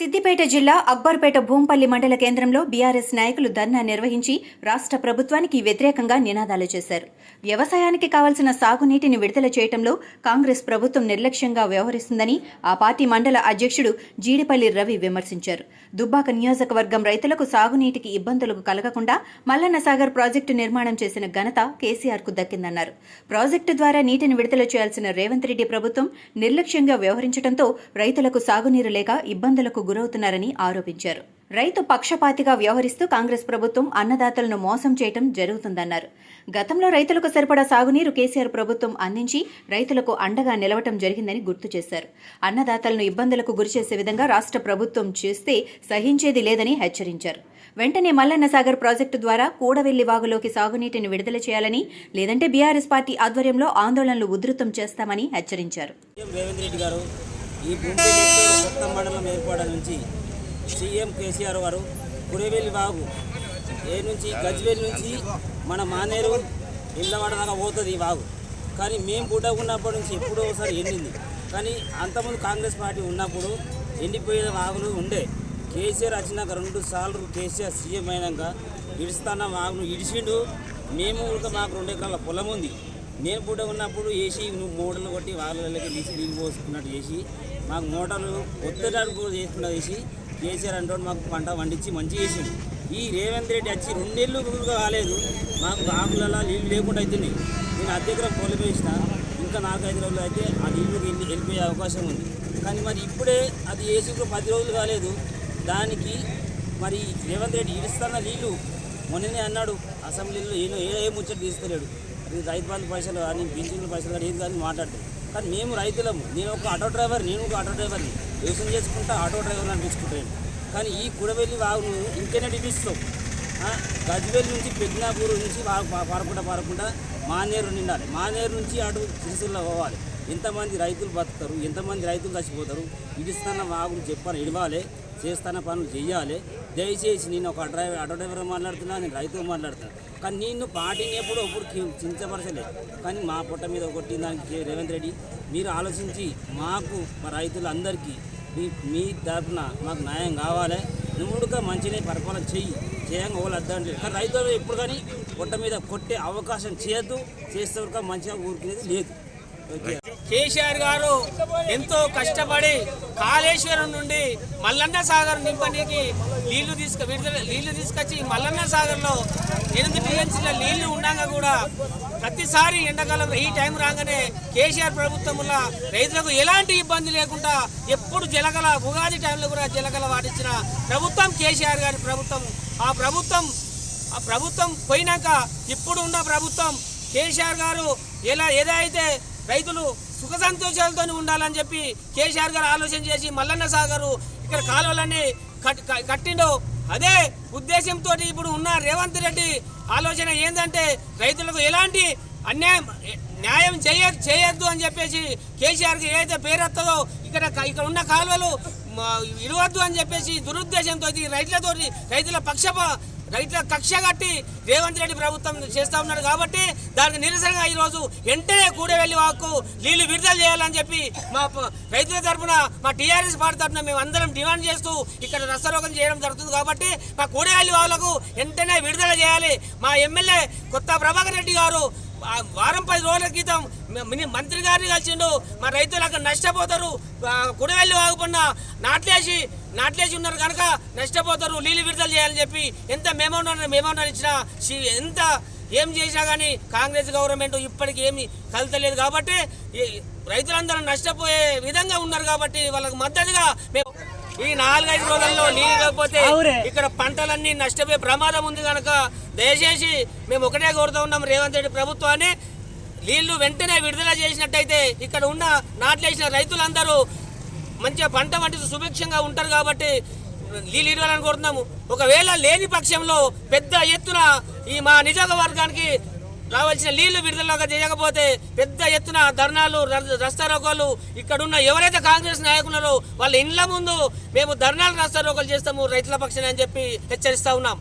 సిద్దిపేట జిల్లా అక్బర్పేట భూంపల్లి మండల కేంద్రంలో బీఆర్ఎస్ నాయకులు ధర్నా నిర్వహించి రాష్ట్ర ప్రభుత్వానికి వ్యతిరేకంగా నినాదాలు చేశారు. వ్యవసాయానికి కావాల్సిన సాగునీటిని విడుదల చేయడంలో కాంగ్రెస్ ప్రభుత్వం నిర్లక్ష్యంగా వ్యవహరిస్తుందని ఆ పార్టీ మండల అధ్యక్షుడు జీడిపల్లి రవి విమర్శించారు. దుబ్బాక నియోజకవర్గం రైతులకు సాగునీటికి ఇబ్బందులు కలగకుండా మల్లన్న సాగర్ ప్రాజెక్టు నిర్మాణం చేసిన ఘనత కేసీఆర్కు దక్కిందన్నారు. ప్రాజెక్టు ద్వారా నీటిని విడుదల చేయాల్సిన రేవంత్ రెడ్డి ప్రభుత్వం నిర్లక్ష్యంగా వ్యవహరించడంతో రైతులకు సాగునీరు లేక ఇబ్బందులకు గురవుతున్నారని ఆరోపించారు. రైతు పక్షపాతిగా వ్యవహరిస్తూ కాంగ్రెస్ ప్రభుత్వం అన్నదాతలను మోసం చేయటం జరుగుతుందన్నారు. గతంలో రైతులకు సరిపడా సాగునీరు కేసీఆర్ ప్రభుత్వం అందించి రైతులకు అండగా నిలవటం జరిగిందని గుర్తు చేశారు. అన్నదాతలను ఇబ్బందులకు గురిచేసే విధంగా రాష్ట్ర ప్రభుత్వం చేస్తే సహించేది లేదని హెచ్చరించారు. వెంటనే మల్లన్న సాగర్ ప్రాజెక్టు ద్వారా కూడవెల్లి వాగులోకి సాగునీటిని విడుదల చేయాలని లేదంటే బీఆర్ఎస్ పార్టీ ఆధ్వర్యంలో ఆందోళనలు ఉధృతం చేస్తామని హెచ్చరించారు. ఈ భూమి కొత్త మండలం ఏర్పాటు నుంచి సీఎం కేసీఆర్ వారు కురేవెల్లి బాగు ఏ నుంచి గజ్వేల్ నుంచి మన మానేరు ఇళ్ళవాడ దాకా పోతుంది ఈ వాగు కానీ మేము పుట్టకున్నప్పటి నుంచి ఎప్పుడో ఒకసారి ఎండింది. కానీ అంతకుముందు కాంగ్రెస్ పార్టీ ఉన్నప్పుడు ఎండిపోయిన వాగులు ఉండే. కేసీఆర్ వచ్చినాక రెండు సార్లు కేసీఆర్ సీఎం అయినాక ఇడుస్తాన వాగును ఇడిచిండు మేము కూడా మాకు రెండు ఎకరాల పొలం ఉంది. నేను పూట ఉన్నప్పుడు వేసి నువ్వు మోటార్లు కొట్టి వాళ్ళకి తీసి నీళ్ళు పోసుకున్నట్టు చేసి మాకు మోటార్లు ఒత్తడానికి కూడా చేసుకున్నది చేసి కేసీఆర్ అంటే మాకు పంట పండించి మంచి చేసింది ఈ రేవంత్ రెడ్డి వచ్చి రెండేళ్ళు కాలేదు మాకు ఆకులలో నీళ్ళు లేకుండా అవుతున్నాయి నేను అధ్యక్షం కోల్పోయిన పొలం వేసిన ఇంకా నాలుగైదు రోజులు అయితే ఆ నీళ్ళు వెళ్ళి వెళ్ళిపోయే అవకాశం ఉంది. కానీ మరి ఇప్పుడే అది వేసి కూడా పది రోజులు కాలేదు. దానికి మరి రేవంత్ రెడ్డి ఇడుస్తున్న నీళ్ళు మొన్ననే అన్నాడు అసెంబ్లీలో ఏదో ఏ ఏ ముచ్చట తీస్తలేడు. అది రైతు బంధు పైసలు కానీ పింఛన్ల పైసలు కానీ ఏది కానీ మాట్లాడతాడు కానీ మేము రైతులము నేను ఒక ఆటో డ్రైవర్ నేను ఒక ఆటో డ్రైవర్ని. వ్యవసాయం చేసుకుంటా ఆటో డ్రైవర్ని అనిపించుకుంటాను కానీ ఈ కుడవెల్లి వాగును ఇంకేనే డిపిస్తాం గజ్వేల్ నుంచి పెగ్నాపూర్ నుంచి పారకుండా పారకుండా మానేరు నిండాలి. మానేరు నుంచి అటు సిరిసిల్లో పోవాలి. ఎంతమంది రైతులు బతుకుతారు? ఎంతమంది రైతులు చచ్చిపోతారు? ఇడిస్తున్న వాగులు చెప్పాను ఇడవాలి చేస్తున్న పనులు చేయాలి దయచేసి నేను ఒక డ్రైవర్ ఆటో డ్రైవర్ మాట్లాడుతున్నా నేను రైతులు మాట్లాడుతున్నాను కానీ నిన్ను పార్టీని ఎప్పుడు ఎప్పుడు చించపరచలేదు కానీ మా పొట్ట మీద కొట్టిన దానికి రేవంత్ రెడ్డి మీరు ఆలోచించి మాకు మా రైతులందరికీ మీ మీ తరఫున మాకు న్యాయం కావాలి. నువ్వుడుగా మంచినే పరిపాలన చెయ్యి. చేయంగా వాళ్ళు అద్దంటే కానీ రైతులు ఎప్పుడు కానీ పొట్ట మీద కొట్టే అవకాశం చేయొద్దు. చేస్తే మంచిగా ఊరుకునేది లేదు. కేసీఆర్ గారు ఎంతో కష్టపడి కాళేశ్వరం నుండి మల్లన్న సాగర్ నింపడానికి నీళ్ళు తీసుకు విడుదల నీళ్ళు తీసుకొచ్చి మల్లన్న సాగర్లో ఎనిమిది టీఎంసీల నీళ్ళు ఉండగా కూడా ప్రతిసారి ఎండాకాలం ఈ టైం రాగానే కేసీఆర్ ప్రభుత్వం వల్ల రైతులకు ఎలాంటి ఇబ్బంది లేకుండా ఎప్పుడు జలగల ఉగాది టైంలో కూడా జలగల వాటించిన ప్రభుత్వం కేసీఆర్ గారి ప్రభుత్వం. ఆ ప్రభుత్వం ఆ ప్రభుత్వం పోయినాక ఇప్పుడు ఉన్న ప్రభుత్వం కేసీఆర్ గారు ఎలా ఏదైతే రైతులు సుఖ సంతోషాలతో ఉండాలని చెప్పి కేసీఆర్ గారు ఆలోచన చేసి మల్లన్న సాగరు ఇక్కడ కాలువలన్నీ కట్- కట్టిండు. అదే ఉద్దేశంతో ఇప్పుడు ఉన్న రేవంత్ రెడ్డి ఆలోచన ఏంటంటే రైతులకు ఎలాంటి అన్యాయం న్యాయం చేయ చేయొద్దు అని చెప్పేసి కేసీఆర్కి ఏదైతే పేరెత్తదో ఇక్కడ ఇక్కడ ఉన్న కాలువలు మ, ఇడవద్దు అని చెప్పేసి దురుద్దేశంతో రైతులతో రైతుల పక్షప రైతుల కక్ష కట్టి రేవంత్ రెడ్డి ప్రభుత్వం చేస్తా ఉన్నాడు కాబట్టి దానికి నిరసనగా ఈరోజు వెంటనే కూడవెల్లి వాకు నీళ్ళు విడుదల చేయాలని చెప్పి మా ప- రైతుల తరఫున మా టీఆర్ఎస్ పార్టీ తరఫున మేము అందరం డిమాండ్ చేస్తూ ఇక్కడ రసరోగం చేయడం జరుగుతుంది కాబట్టి మా కూడవెల్లి వాళ్ళకు వెంటనే విడుదల చేయాలి. మా ఎమ్మెల్యే కొత్త ప్రభాకర్ రెడ్డి గారు వారం పది రోజుల క్రితం మంత్రి గారిని కలిసిండు. మా రైతులు అక్కడ నష్టపోతారు. కుడివెళ్ళి కుడివెల్లి నాట్లేసి నాట్లేసి ఉన్నారు కనుక నష్టపోతారు. నీళ్ళు విడుదల చేయాలని చెప్పి ఎంత మేమోనర్ మేమోనర్ ఇచ్చినా ఎంత ఏం చేసినా కానీ కాంగ్రెస్ గవర్నమెంట్ ఇప్పటికి ఏమి కలతలేదు. కాబట్టి రైతులందరూ నష్టపోయే విధంగా ఉన్నారు కాబట్టి వాళ్ళకి మద్దతుగా మేము ఈ నాలుగైదు రోజుల్లో నీళ్ళు లేకపోతే ఇక్కడ పంటలన్నీ నష్టపోయే ప్రమాదం ఉంది కనుక దయచేసి మేము ఒకటే కోరుతా ఉన్నాం రేవంత్ రెడ్డి ప్రభుత్వాన్ని. నీళ్ళు వెంటనే విడుదల చేసినట్టయితే ఇక్కడ ఉన్న నాట్లేసిన రైతులందరూ మంచిగా పంట వంటి సుభిక్షంగా ఉంటారు కాబట్టి నీళ్ళు ఇవ్వాలని కోరుతున్నాము. ఒకవేళ లేని పక్షంలో పెద్ద ఎత్తున ఈ మా నియోజకవర్గానికి రావాల్సిన నీళ్ళు విడుదలగా చేయకపోతే పెద్ద ఎత్తున ధర్నాలు రస్తారోకోలు ఇక్కడున్న ఎవరైతే కాంగ్రెస్ నాయకులలో వాళ్ళ ఇండ్ల ముందు మేము ధర్నాలు రస్తారోకోలు చేస్తాము రైతుల పక్షాన్ని అని చెప్పి హెచ్చరిస్తా ఉన్నాం.